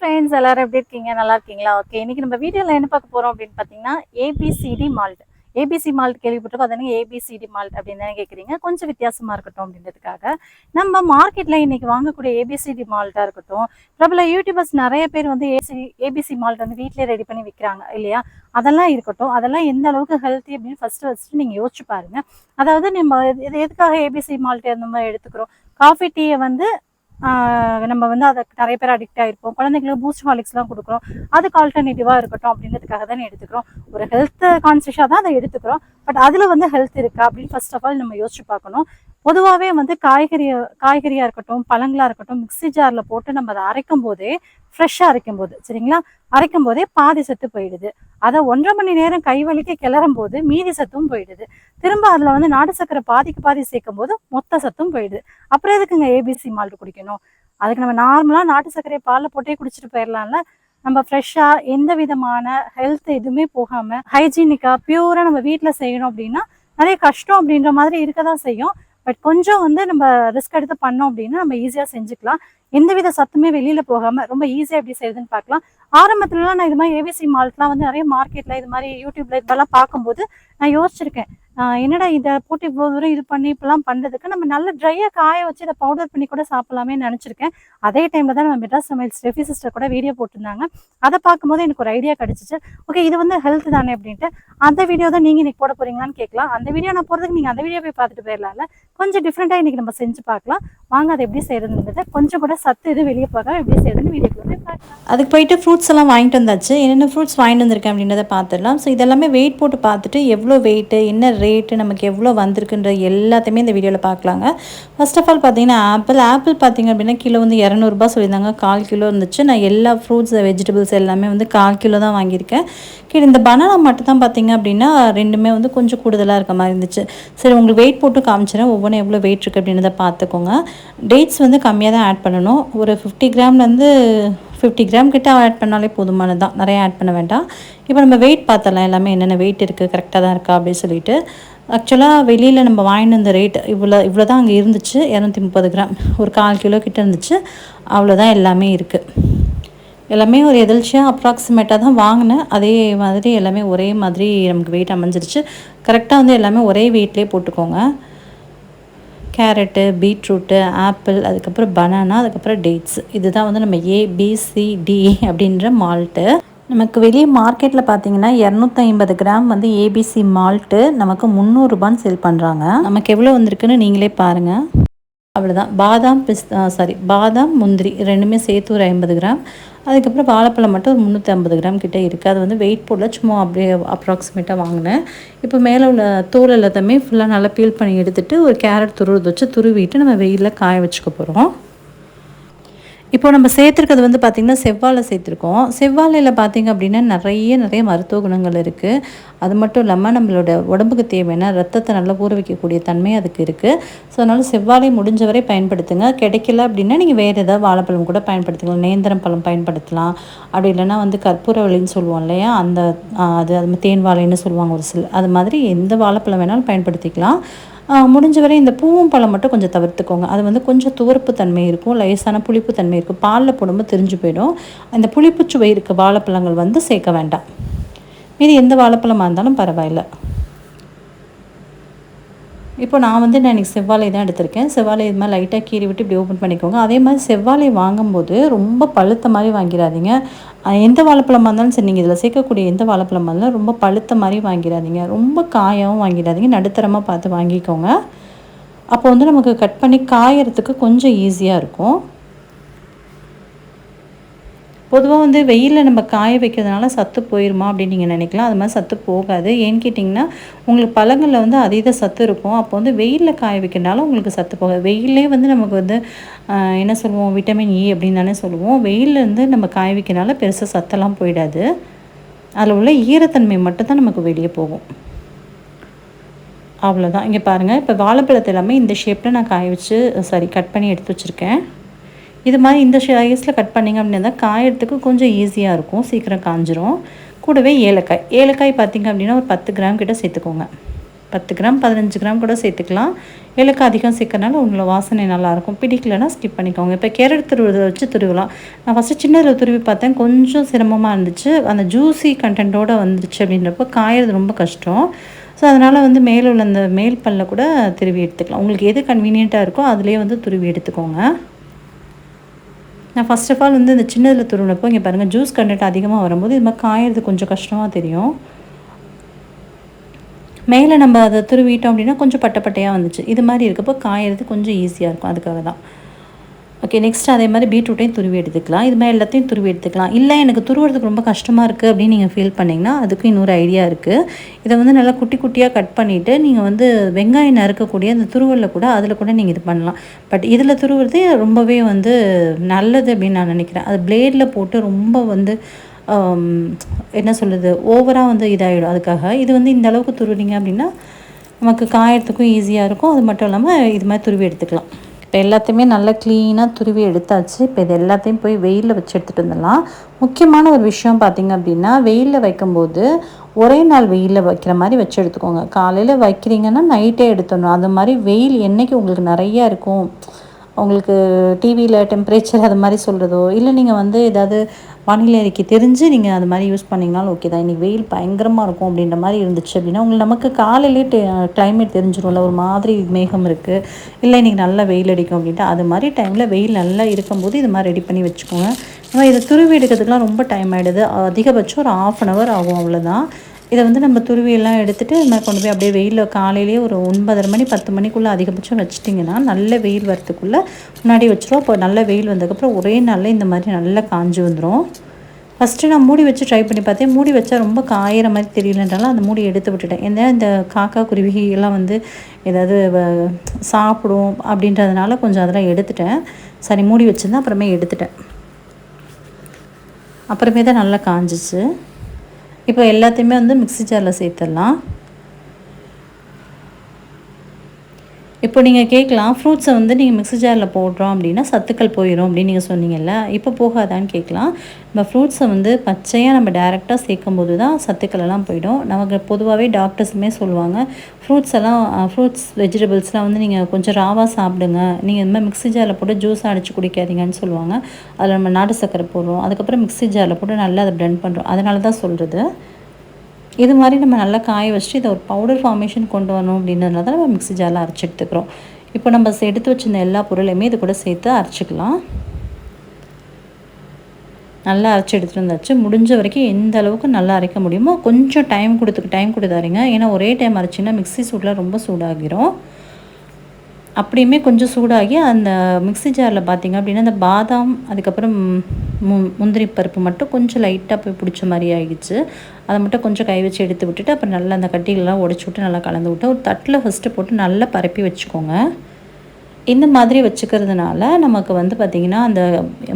Friends எல்லாரும் எப்படி இருக்கீங்க? நல்லா இருக்கீங்களா? ஓகே இன்னைக்கு நம்ம வீடியோவில் என்ன பார்க்க போறோம் அப்படின்னு பார்த்தீங்கன்னா ஏபிசிடி மால்ட் ஏபிசி மால்ட் கேள்விப்பட்டிருக்கோம். அதானே ஏபிசிடி மால்ட் அப்படின்னு தானே கேட்குறீங்க கொஞ்சம் வித்தியாசமாக இருக்கட்டும் அப்படின்றதுக்காக. நம்ம மார்க்கெட்டில் இன்றைக்கி வாங்கக்கூடிய ஏபிசிடி மால்ட்டாக இருக்கட்டும் பிரபல யூடியூபர்ஸ் நிறைய பேர் வந்து ஏசி ஏபிசி மால்ட் வந்து வீட்டிலே ரெடி பண்ணி விற்கிறாங்க இல்லையா? அதெல்லாம் இருக்கட்டும். அதெல்லாம் எந்த அளவுக்கு ஹெல்த்தி அப்படின்னு ஃபஸ்ட்டு ஃபஸ்ட்டு நீங்கள் யோசிச்சு பாருங்கள் அதாவது நம்ம இது எதுக்காக ஏபிசி மால்ட் அந்த மாதிரி எடுத்துக்கிறோம்? காஃபி டீயை வந்து நம்ம வந்து அதை நிறைய பேர் அடிக்ட் ஆயிருப்போம். குழந்தைங்களுக்கு பூஸ்ட் ஹாலிக்ஸ்லாம் கொடுக்குறோம். அதுக்கு ஆல்டர்னேட்டிவாக இருக்கட்டும் அப்படின்றதுக்காக தானே எடுத்துக்கிறோம். ஒரு ஹெல்த் கான்சியஸாக தான் அதை எடுத்துக்கிறோம். பட் அதில் வந்து ஹெல்த் இருக்கா அப்படின்னு ஃபர்ஸ்ட் ஆஃப் ஆல் நம்ம யோசிச்சு பார்க்கணும். பொதுவாகவே வந்து காய்கறியை காய்கறியாக இருக்கட்டும் பழங்களா இருக்கட்டும் மிக்ஸி ஜாரில் போட்டு நம்ம அதை அரைக்கும் போதே ஃப்ரெஷ்ஷாக அரைக்கும் போது சரிங்களா? அரைக்கும் போதே பாதி சத்து போயிடுது. அதை ஒன்றரை மணி நேரம் கை வலிக்க கிளறும் போது மீதி சத்தும் போயிடுது. திரும்ப அதில் வந்து நாட்டு சக்கரை பாதிக்கு பாதி சேர்க்கும் போது மொத்த சத்தும் போயிடுது. அப்புறம் எதுக்குங்க ஏபிசி மால்ட் குடிக்கணும்? அதுக்கு நம்ம நார்மலாக நாட்டு சர்க்கரையை பாலில் போட்டே குடிச்சிட்டு போயிடலாம்ல நம்ம ஃப்ரெஷ்ஷாக எந்த விதமான ஹெல்த் எதுவுமே போகாமல் ஹைஜீனிக்காக பியூராக நம்ம வீட்டில் செய்யணும் அப்படின்னா நிறைய கஷ்டம் அப்படின்ற மாதிரி இருக்க தான் செய்யும். பட் கொஞ்சம் வந்து நம்ம ரிஸ்க் எடுத்து பண்ணோம் அப்படின்னா நம்ம ஈஸியாக செஞ்சுக்கலாம். எந்தவித சத்துமே வெளியில் போகாமல் ரொம்ப ஈஸியாக எப்படி செய்யுதுன்னு பார்க்கலாம். ஆரம்பத்துலலாம் நான் இது மாதிரி ஏவிசி மால்ட்லாம் வந்து நிறைய மார்க்கெட்டில் இது மாதிரி யூடியூப்ல இதெல்லாம் பார்க்கும்போது நான் யோசிச்சிருக்கேன். என்னடா இதை போட்டு இவ்வளோ தூரம் இது பண்ணி இப்பெல்லாம் பண்ணுறதுக்கு நம்ம நல்ல ட்ரையாக காய வச்சு இதை பவுடர் பண்ணி கூட சாப்பிடலாமே நினச்சிருக்கேன். அதே டைமில் தான் நம்ம மெட்ராஸ் சமையல் ஸ்டெஃபி சிஸ்டர் கூட வீடியோ போட்டிருந்தாங்க. அதை பார்க்கும்போது எனக்கு ஒரு ஐடியா கிடச்சிச்சு. ஓகே இது வந்து ஹெல்த் தானே அப்படின்ட்டு. அந்த வீடியோ தான் நீங்கள் இன்றைக்கி போட போறீங்களான்னு கேட்கலாம். அந்த வீடியோ நான் போகிறதுக்கு நீங்கள் அந்த வீடியோ போய் பார்த்துட்டு போயிடலாம்ல. கொஞ்சம் டிஃப்ரெண்ட்டாக இன்னைக்கு நம்ம செஞ்சு பார்க்கலாம். வாங்க அதை எப்படி செய்யறதுன்றதை கொஞ்சம் கூட சத்து இது வெளியே போகாம எப்படி செய்யறதுன்னு வீடியோ பார்க்கலாம். அதுக்கு போயிட்டு ஃப்ரூட்ஸ் எல்லாம் வாங்கிட்டு வந்தாச்சு. என்னென்ன ஃப்ரூட்ஸ் வாங்கிட்டு வந்திருக்கேன் அப்படின்றத பார்த்துடலாம். ஸோ இதெல்லாமே வெயிட் போட்டு பார்த்துட்டு எவ்வளோ வெயிட்டு என்ன ரேட்டு நமக்கு எவ்வளோ வந்திருக்குன்ற எல்லாத்தையுமே இந்த வீடியோவில் பார்க்கலாங்க. ஃபர்ஸ்ட் ஆஃப் ஆல் பார்த்தீங்கன்னா ஆப்பிள் ஆப்பிள் பார்த்தீங்க அப்படின்னா கிலோ வந்து இரநூறுபா சொல்லியிருந்தாங்க. கால் கிலோ இருந்துச்சு. நான் எல்லா ஃப்ரூட்ஸ் வெஜிடபிள்ஸ் எல்லாமே வந்து கால் கிலோ தான் வாங்கியிருக்கேன். கீழே இந்த பனானா மட்டும் தான் பார்த்தீங்க அப்படின்னா ரெண்டுமே வந்து கொஞ்சம் கூடுதலாக இருக்க மாதிரி இருந்துச்சு. சரி உங்களுக்கு வெயிட் போட்டு காமிச்சிடறேன் ஒவ்வொன்றும் எவ்வளோ வெயிட் இருக்குது அப்படின்றத பார்த்துக்கோங்க. டேட்ஸ் வந்து கம்மியாக தான் ஆட் பண்ணணும். ஒரு ஃபிஃப்டி கிராம்லேருந்து ஃபிஃப்டி கிராம் கிட்ட ஆட் பண்ணாலே போதுமானது. தான் நிறையா ஆட் பண்ண வேண்டாம். இப்போ நம்ம வெயிட் பார்த்தலாம் எல்லாமே என்னென்ன வெயிட் இருக்குது கரெக்டாக தான் இருக்கா அப்படின்னு சொல்லிட்டு. ஆக்சுவலாக வெளியில் நம்ம வாங்கிட்டு வந்த ரேட் இவ்வளோ இவ்வளோ தான் அங்கே இருந்துச்சு. இரநூத்தி முப்பது கிராம் ஒரு கால் கிலோ கிட்ட இருந்துச்சு. அவ்வளோதான் எல்லாமே இருக்குது எல்லாமே ஒரு எதிர்ச்சியாக அப்ராக்சிமேட்டாக தான் வாங்கினேன். அதே மாதிரி எல்லாமே ஒரே மாதிரி நமக்கு வெயிட் அமைஞ்சிருச்சு. கரெக்டாக வந்து எல்லாமே ஒரே வெயிட்லேயே போட்டுக்கோங்க. கேரட்டு பீட்ரூட்டு ஆப்பிள் அதுக்கப்புறம் பனானா அதுக்கப்புறம் டேட்ஸ். இதுதான் வந்து நம்ம ஏபிசிடி அப்படின்ற மால்ட்டு நமக்கு வெளியே மார்க்கெட்டில் பார்த்தீங்கன்னா இரநூத்தி ஐம்பது கிராம் வந்து ஏபிசி மால்ட்டு நமக்கு முந்நூறுரூபான்னு சேல் பண்ணுறாங்க நமக்கு எவ்வளோ வந்திருக்குன்னு நீங்களே பாருங்கள் அவ்வளோதான் பாதாம் பிஸ்தா சாரி பாதாம் முந்திரி ரெண்டுமே சேர்த்து ஒரு ஐம்பது கிராம். அதுக்கப்புறம் வாழைப்பழம் மட்டும் ஒரு முந்நூற்றி ஐம்பது கிராம் கிட்டே இருக்குது அது வந்து வெயிட் போடல சும்மா அப்படியே அப்ராக்சிமேட்டாக வாங்கினேன். இப்போ மேலே உள்ள தோல் எல்லாத்தையுமே ஃபுல்லாக நல்லா பீல் பண்ணி எடுத்துகிட்டு ஒரு கேரட் துருவது வச்சு துருவிட்டு நம்ம வெயிலில் காய வச்சுக்க போகிறோம் இப்போ நம்ம சேர்த்துருக்கிறது வந்து பார்த்திங்கன்னா செவ்வாழை சேர்த்துருக்கோம். செவ்வாழையில் பார்த்திங்க அப்படின்னா நிறைய நிறைய மருத்துவ குணங்கள் இருக்குது அது மட்டும் இல்லாமல் நம்மளோட உடம்புக்கு தேவையான ரத்தத்தை நல்லா ஊற வைக்கக்கூடிய தன்மை அதுக்கு இருக்குது ஸோ அதனால் செவ்வாழை முடிஞ்ச வரை பயன்படுத்துங்க. கிடைக்கல அப்படின்னா நீங்கள் வேறு ஏதாவது வாழைப்பழம் கூட பயன்படுத்திக்கலாம். நேந்திரம் பழம் பயன்படுத்தலாம். அப்படி இல்லைன்னா வந்து கற்பூரவள்ளின்னு சொல்லுவோம் இல்லையா? அந்த அது அது தேன் வாழைன்னு சொல்லுவாங்க ஒரு சில அது மாதிரி எந்த வாழைப்பழம் வேணாலும் பயன்படுத்திக்கலாம். முடிஞ்ச வரை இந்த பூவும் பழம் மட்டும் கொஞ்சம் தவிர்த்துக்கோங்க. அது வந்து கொஞ்சம் துவர்ப்பு தன்மை இருக்கும் லேசான புளிப்பு தன்மை இருக்கும். பாலில் போடும்போது தெரிஞ்சு போயிடும். அந்த புளிப்பு சுவை இருக்க வாழைப்பழங்கள் வந்து சேர்க்க வேண்டாம். மீதி எந்த வாழைப்பழமாக இருந்தாலும் பரவாயில்லை. இப்போ நான் வந்து நான் இன்றைக்கி செவ்வாழை தான் எடுத்திருக்கேன். செவ்வாழை இது மாதிரி லைட்டாக கீறி விட்டு இப்படி ஓப்பன் பண்ணிக்கோங்க. அதே மாதிரி செவ்வாழை வாங்கும்போது ரொம்ப பழுத்த மாதிரி வாங்கிடாதீங்க எந்த வாழைப்பழமாக இருந்தாலும் சரி நீங்கள் இதில் சேர்க்கக்கூடிய எந்த வாழைப்பழமாக இருந்தாலும் ரொம்ப பழுத்த மாதிரி வாங்கிடாதீங்க ரொம்ப காயாகவும் வாங்கிடாதீங்க நடுத்தரமாக பார்த்து வாங்கிக்கோங்க. அப்போ வந்து நமக்கு கட் பண்ணி காயறதுக்கு கொஞ்சம் ஈஸியாக இருக்கும். பொதுவாக வந்து வெயிலில் நம்ம காய வைக்கிறதுனால சத்து போயிருமா அப்படின்னு நீங்கள் நினைக்கலாம். அது மாதிரி சத்து போகாது. ஏன்னு கேட்டிங்கன்னா உங்களுக்கு பழங்களில் வந்து அதீத சத்து இருக்கும். அப்போ வந்து வெயிலில் காய வைக்கிறதுனால உங்களுக்கு சத்து போகாது. வெயிலே வந்து நமக்கு வந்து என்ன சொல்லுவோம்? விட்டமின் இ அப்படின்னு தானே சொல்லுவோம். வெயிலேருந்து நம்ம காய வைக்கிறனால பெருசாக சத்தெல்லாம் போயிடாது. அதில் உள்ள ஈரத்தன்மை மட்டும்தான் நமக்கு வெளியே போகும். அவ்வளோதான் இங்கே பாருங்கள் இப்போ வாழைப்பழத்தை எல்லாமே இந்த ஷேப்பில் நான் காய வச்சு சாரி கட் பண்ணி எடுத்து வச்சுருக்கேன். இது மாதிரி இந்த சைஸில் கட் பண்ணிங்க அப்படின்னா தான் காயறதுக்கு கொஞ்சம் ஈஸியாக இருக்கும். சீக்கிரம் காஞ்சிரும். கூடவே ஏலக்காய். ஏலக்காய் பார்த்திங்க அப்படின்னா ஒரு பத்து கிராம் கிட்ட சேர்த்துக்கோங்க. பத்து கிராம் பதினஞ்சு கிராம் கூட சேர்த்துக்கலாம். ஏலக்காய் அதிகம் சேர்க்கறனால உங்களோட வாசனை நல்லாயிருக்கும். பிடிக்கலைன்னா ஸ்கிப் பண்ணிக்கோங்க. இப்போ கேரட் துருவதை வச்சு துருவலாம். நான் ஃபஸ்ட்டு சின்னதில் துருவி பார்த்தேன். கொஞ்சம் சிரமமாக இருந்துச்சு. அந்த ஜூஸி கண்டென்ட்டோடு வந்துருச்சு அப்படின்றப்போ காயறது ரொம்ப கஷ்டம். ஸோ அதனால் வந்து மேலே உள்ள அந்த மேல் பல்ல கூட துருவி எடுத்துக்கலாம். உங்களுக்கு எது கன்வீனியண்ட்டாக இருக்கோ அதிலே வந்து துருவி எடுத்துக்கோங்க. நான் ஃபஸ்ட் ஆஃப் ஆல் வந்து இந்த சின்னதில் துருவினப்போ இங்கே பாருங்கள் ஜூஸ் கண்டென்ட் அதிகமாக வரும்போது இது மாதிரி காயறது கொஞ்சம் கஷ்டமாக தெரியும். மேலே நம்ம அதை துருவிட்டோம் அப்படின்னா கொஞ்சம் பட்டப்பட்டையாக வந்துச்சு. இது மாதிரி இருக்கப்போ காயறது கொஞ்சம் ஈஸியாக இருக்கும். அதுக்காக தான் ஓகே நெக்ஸ்ட் அதே மாதிரி பீட்ரூட்டையும் துருவி எடுத்துக்கலாம். இது மாதிரி எல்லாத்தையும் துருவி எடுத்துக்கலாம். இல்லை எனக்கு துருவுறதுக்கு ரொம்ப கஷ்டமாக இருக்குது அப்படின்னு நீங்கள் ஃபீல் பண்ணிங்கன்னா அதுக்கு இன்னொரு ஐடியா இருக்குது இதை வந்து நல்லா குட்டி குட்டியாக கட் பண்ணிவிட்டு நீங்கள் வந்து வெங்காயம் நறுக்கக்கூடிய அந்த துருவலில் கூட அதில் கூட நீங்கள் இது பண்ணலாம். பட் இதில் துருவுறது ரொம்பவே வந்து நல்லது அப்படின்னு நான் நினைக்கிறேன். அது பிளேடில் போட்டு ரொம்ப வந்து um, என்ன சொல்கிறது ஓவராக வந்து இதாகிடும் அதுக்காக இது வந்து இந்த அளவுக்கு துருவினீங்க அப்படின்னா நமக்கு காயறதுக்கும் ஈஸியாக இருக்கும். அது மட்டும் இல்லாமல் இது மாதிரி துருவி எடுத்துக்கலாம். இப்போ எல்லாத்தையுமே நல்லா க்ளீனாக துருவி எடுத்தாச்சு. இப்போ இது எல்லாத்தையும் போய் வெயிலில் வச்சு எடுத்துகிட்டு வந்துடலாம். முக்கியமான ஒரு விஷயம் பார்த்திங்க அப்படின்னா வெயிலில் வைக்கும்போது ஒரே நாள் வெயிலில் வைக்கிற மாதிரி வச்சு எடுத்துக்கோங்க. காலையில் வைக்கிறீங்கன்னா நைட்டே எடுத்துடணும். அது மாதிரி வெயில் என்னைக்கு உங்களுக்கு நிறையா இருக்கும். உங்களுக்கு டிவியில் டெம்பரேச்சர் அது மாதிரி சொல்கிறதோ இல்லை நீங்கள் வந்து ஏதாவது வானிலை அறிக்கை தெரிஞ்சு நீங்கள் அது மாதிரி யூஸ் பண்ணிங்கனாலும் ஓகே தான். இன்றைக்கி வெயில் பயங்கரமாக இருக்கும் அப்படின்ற மாதிரி இருந்துச்சு அப்படின்னா உங்களுக்கு நமக்கு காலையிலே கிளைமேட் தெரிஞ்சிடும்ல ஒரு மாதிரி மேகம் இருக்குது இல்லை இன்றைக்கி நல்லா வெயில் அடிக்கும் அப்படின்ட்டு அது மாதிரி டைமில் வெயில் நல்லா இருக்கும்போது இது மாதிரி ரெடி பண்ணி வச்சுக்கோங்க. நம்ம இதை துருவி எடுக்கிறதுக்குலாம் ரொம்ப டைம் ஆகிடுது அதிகபட்சம் ஒரு ஆஃப் அன் ஹவர் ஆகும் அவ்வளோதான் இதை வந்து நம்ம துருவியெல்லாம் எடுத்துகிட்டு நம்ம கொண்டு போய் அப்படியே வெயிலில் காலையிலேயே ஒரு ஒன்பதரை மணி பத்து மணிக்குள்ளே அதிகபட்சம் வச்சிட்டிங்கன்னா நல்ல வெயில் வரத்துக்குள்ளே முன்னாடி வச்சிரும் அப்போ நல்ல வெயில் வந்ததுக்கப்புறம் ஒரே நாளில் இந்த மாதிரி நல்லா காஞ்சு வந்துடும் ஃபஸ்ட்டு நான் மூடி வச்சு ட்ரை பண்ணி பார்த்தேன். மூடி வச்சா ரொம்ப காயிற மாதிரி தெரியலன்றாலும் அந்த மூடி எடுத்து விட்டுட்டேன். ஏன்னா இந்த காக்கா குருவி எல்லாம் வந்து ஏதாவது வ- சாப்பிடும் அப்படின்றதுனால கொஞ்சம் அதெல்லாம் எடுத்துட்டேன். சரி மூடி வச்சிருந்தேன். அப்புறமே எடுத்துட்டேன். அப்புறமே தான் நல்லா காஞ்சிச்சு. இப்போ எல்லாத்தையுமே வந்து மிக்ஸி ஜாரில் சேர்த்துடலாம். இப்போ நீங்கள் கேட்கலாம் ஃப்ரூட்ஸை வந்து நீங்கள் மிக்ஸி ஜாரில் போடுறோம் அப்படின்னா சத்துக்கள் போயிடும் அப்படின்னு நீங்கள் சொன்னீங்கல்ல இப்போ போகாதான்னு கேட்கலாம். நம்ம ஃப்ரூட்ஸை வந்து பச்சையாக நம்ம டேரெக்டாக சேர்க்கும் போது தான் சத்துக்கள் எல்லாம் போயிடும். நமக்கு பொதுவாகவே டாக்டர்ஸுமே சொல்லுவாங்க ஃப்ரூட்ஸ் எல்லாம் ஃப்ரூட்ஸ் வெஜிடபிள்ஸ்லாம் வந்து நீங்கள் கொஞ்சம் ராவாக சாப்பிடுங்க. நீங்கள் இந்த மாதிரி மிக்ஸி ஜாரில் போட்டு ஜூஸ் அடித்து குடிக்காதீங்கன்னு சொல்லுவாங்க. அதில் நம்ம நாட்டு சக்கரை போடுறோம். அதுக்கப்புறம் மிக்ஸி ஜாரில் போட்டு நல்லா அதை ப்ளெண்ட் பண்ணுறோம் அதனால தான் சொல்கிறது இது மாதிரி நம்ம நல்லா காய வச்சுட்டு இதை ஒரு பவுடர் ஃபார்மேஷன் கொண்டு வரணும் அப்படின்றதுனால தான் நம்ம மிக்ஸி ஜாரில் அரைச்சி எடுத்துக்கிறோம். இப்போ நம்ம எடுத்து வச்சிருந்த எல்லா பொருளையுமே இது கூட சேர்த்து அரைச்சிக்கலாம். நல்லா அரைச்சி எடுத்துகிட்டு வந்தாச்சு. முடிஞ்ச வரைக்கும் எந்த அளவுக்கு நல்லா அரைக்க முடியுமோ கொஞ்சம் டைம் கொடுத்துக்கு டைம் கொடுத்தாரிங்க ஏன்னா ஒரே டைம் அரைச்சின்னா மிக்ஸி சூடில் ரொம்ப சூடாகிரும். அப்படியுமே கொஞ்சம் சூடாகி அந்த மிக்ஸி ஜாரில் பார்த்திங்க அப்படின்னா அந்த பாதாம் அதுக்கப்புறம் மு முந்திரி பருப்பு மட்டும் கொஞ்சம் லைட்டாக போய் பிடிச்ச மாதிரி ஆகிடுச்சு அதை மட்டும் கொஞ்சம் கை வச்சு எடுத்து விட்டுட்டு அப்புறம் நல்லா அந்த கட்டிகளெலாம் உடச்சி விட்டு நல்லா கலந்து விட்டு ஒரு தட்டில் ஃபஸ்ட்டு போட்டு நல்லா பரப்பி வச்சுக்கோங்க. இந்த மாதிரி வச்சுக்கிறதுனால நமக்கு வந்து பார்த்திங்கன்னா அந்த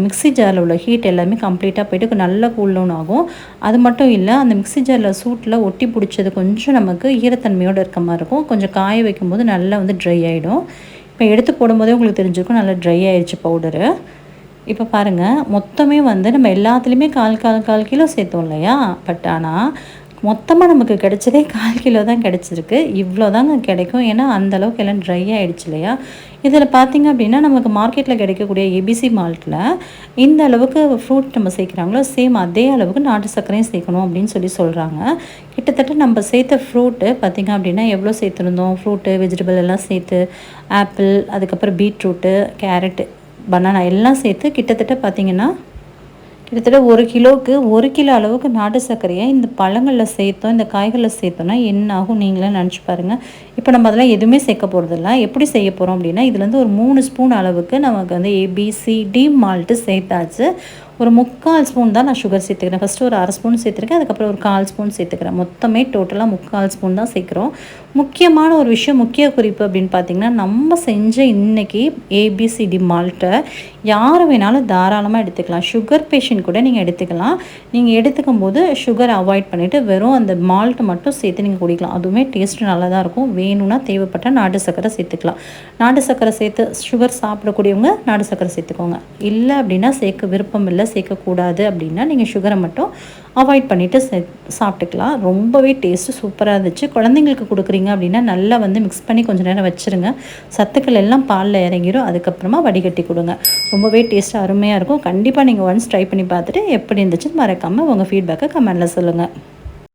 மிக்ஸி ஜாரில் உள்ள ஹீட் எல்லாமே கம்ப்ளீட்டாக போயிட்டு நல்லா கூல் ஆகும். அது மட்டும் இல்லை அந்த மிக்ஸி ஜாரில் சூட்டில் ஒட்டி பிடிச்சது கொஞ்சம் நமக்கு ஈரத்தன்மையோடு இருக்க மாதிரி இருக்கும். கொஞ்சம் காய வைக்கும்போது நல்லா வந்து ட்ரை ஆகிடும் இப்போ எடுத்து போடும்போதே உங்களுக்கு தெரிஞ்சிருக்கும் நல்லா ட்ரை ஆயிடுச்சு பவுடரு இப்போ பாருங்கள் மொத்தமே வந்து நம்ம எல்லாத்துலேயுமே கால் கால் கால் கிலோ சேர்த்தோம் இல்லையா? பட் ஆனால் மொத்தமாக நமக்கு கிடைச்சதே கால் கிலோ தான் கிடச்சிருக்கு. இவ்வளோ தாங்க கிடைக்கும். ஏன்னா அந்த அளவுக்கு எல்லாம் ட்ரை ஆகிடுச்சு இல்லையா? இதில் பார்த்தீங்க அப்படின்னா நமக்கு மார்க்கெட்டில் கிடைக்கக்கூடிய ஏபிசி மால்ட்டில் இந்த அளவுக்கு ஃப்ரூட் நம்ம சேர்க்குறாங்களோ சேம் அதே அளவுக்கு நாட்டு சர்க்கரையும் சேர்க்கணும் அப்படின்னு சொல்லி சொல்கிறாங்க கிட்டத்தட்ட நம்ம சேர்த்த ஃப்ரூட்டு பார்த்திங்க அப்படின்னா எவ்வளோ சேர்த்துருந்தோம்? ஃப்ரூட்டு வெஜிடபிள் எல்லாம் சேர்த்து ஆப்பிள் அதுக்கப்புறம் பீட்ரூட்டு கேரட்டு பனானா எல்லாம் சேர்த்து கிட்டத்தட்ட பார்த்திங்கன்னா கிட்டத்தட்ட ஒரு கிலோவுக்கு ஒரு கிலோ அளவுக்கு நாட்டு சர்க்கரையை இந்த பழங்களில் சேர்த்தோம் இந்த காய்களில் சேர்த்தோம்னா என்ன ஆகும் நீங்களே நினச்சி பாருங்கள் இப்போ நம்ம அதெல்லாம் எதுவுமே சேர்க்க போகிறதில்ல எப்படி செய்ய போகிறோம் அப்படின்னா இதுலேருந்து ஒரு மூணு ஸ்பூன் அளவுக்கு நமக்கு வந்து ஏபிசிடி மால்ட்டு சேர்த்தாச்சு. ஒரு முக்கால் ஸ்பூன் தான் நான் சுகர் சேர்த்துக்கிறேன். ஃபஸ்ட்டு ஒரு அரை ஸ்பூன் சேர்த்துருக்கேன். அதுக்கப்புறம் ஒரு கால் ஸ்பூன் சேர்த்துக்கிறேன். மொத்தமே டோட்டலாக முக்கால் ஸ்பூன் தான் சேர்க்குறோம். முக்கியமான ஒரு விஷயம் முக்கிய குறிப்பு அப்படின்னு பார்த்தீங்கன்னா நம்ம செஞ்ச இன்னைக்கு ஏபிசிடி மால்ட்டை யார் வேணாலும் தாராளமாக எடுத்துக்கலாம். சுகர் பேஷண்ட் கூட நீங்கள் எடுத்துக்கலாம். நீங்கள் எடுத்துக்கும் போது சுகர் அவாய்ட் பண்ணிவிட்டு வெறும் அந்த மால்ட் மட்டும் சேர்த்து நீங்கள் குடிக்கலாம். அதுவுமே டேஸ்ட்டு நல்லா தான் இருக்கும். வேணும்னா தேவைப்பட்டால் நாட்டு சக்கரை சேர்த்துக்கலாம். நாட்டு சக்கரை சேர்த்து சுகர் சாப்பிடக்கூடியவங்க நாட்டு சக்கரை சேர்த்துக்கோங்க. இல்லை அப்படின்னா சேர்க்க விருப்பம் இல்லை சேர்க்கக்கூடாது அப்படின்னா நீங்கள் சுகரை மட்டும் அவாய்ட் பண்ணிவிட்டு சாப்பிட்டுக்கலாம். ரொம்பவே டேஸ்ட்டு சூப்பராக இருந்துச்சு. குழந்தைங்களுக்கு கொடுக்குறீங்க அப்படின்னா நல்லா வந்து மிக்ஸ் பண்ணி கொஞ்சம் நேரம் வச்சுருங்க. சத்துக்கள் எல்லாம் பாலில் இறங்கிரும். அதுக்கப்புறமா வடிகட்டி கொடுங்க. ரொம்பவே டேஸ்ட் அருமையாக இருக்கும். கண்டிப்பாக நீங்கள் ஒன்ஸ் ட்ரை பண்ணி பார்த்துட்டு எப்படி இருந்துச்சுன்னு மறக்காமல் உங்கள் ஃபீட்பேக்கை கமெண்டில் சொல்லுங்கள்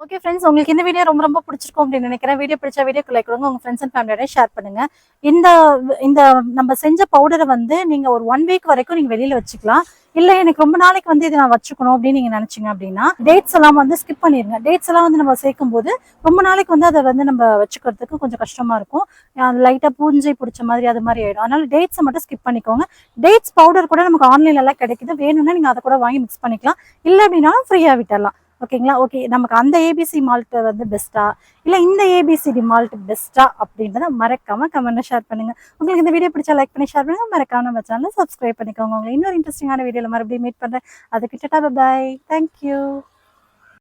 ஓகே ஃப்ரெண்ட்ஸ் உங்களுக்கு இந்த வீடியோ ரொம்ப ரொம்ப பிடிச்சிருக்கும் அப்படின்னு நினைக்கிறேன். வீடியோ பிடிச்ச வீடியோ லைக் கொடுங்க. உங்கள் ஃப்ரெண்ட்ஸ் அண்ட் ஃபேமிலியோட ஷேர் பண்ணுங்க. இந்த இந்த நம்ம செஞ்ச பவுடரை வந்து நீங்கள் ஒரு ஒன் வீக் வரைக்கும் நீங்கள் வெளியில் வச்சுக்கலாம். இல்லை எனக்கு ரொம்ப நாளைக்கு வந்து இதை நான் வச்சுக்கணும் அப்படின்னு நீங்கள் நினச்சிங்க அப்படின்னா டேட்ஸ் எல்லாம் வந்து ஸ்கிப் பண்ணிடுங்க டேட்ஸ் எல்லாம் வந்து நம்ம சேர்க்கும் போது ரொம்ப நாளைக்கு வந்து அதை வந்து நம்ம வச்சுக்கிறதுக்கு கொஞ்சம் கஷ்டமாக இருக்கும். லைட்டாக பூஞ்சை பிடிச்ச மாதிரி அது மாதிரி ஆயிடும். அதனால டேட்ஸை மட்டும் ஸ்கிப் பண்ணிக்கோங்க. டேட்ஸ் பவுடர் கூட நமக்கு ஆன்லைன்ல எல்லாம் கிடைக்குது. வேணும்னா நீங்கள் அதை கூட வாங்கி மிக்ஸ் பண்ணிக்கலாம். இல்லை அப்படின்னாலும் ஃப்ரீயாக விட்டுடலாம் ஓகேங்களா? ஓகே நமக்கு அந்த ஏபிசி மால்ட் வந்து பெஸ்ட்டா இல்லை இந்த ஏபிசிடி மால்ட் பெஸ்ட்டா அப்படின்றத மறக்காம கமெண்ட்ல ஷேர் பண்ணுங்க. உங்களுக்கு இந்த வீடியோ பிடிச்சா லைக் பண்ணி ஷேர் பண்ணுங்க. மறக்காம நம்ம சேனலை சப்ஸ்கிரைப் பண்ணிக்கோங்க. உங்களுக்கு இன்னொரு இன்ட்ரெஸ்டிங்கான வீடியோவில் மறுபடியும் மீட் பண்றேன். அதுக்கிட்ட பாய் தேங்க்யூ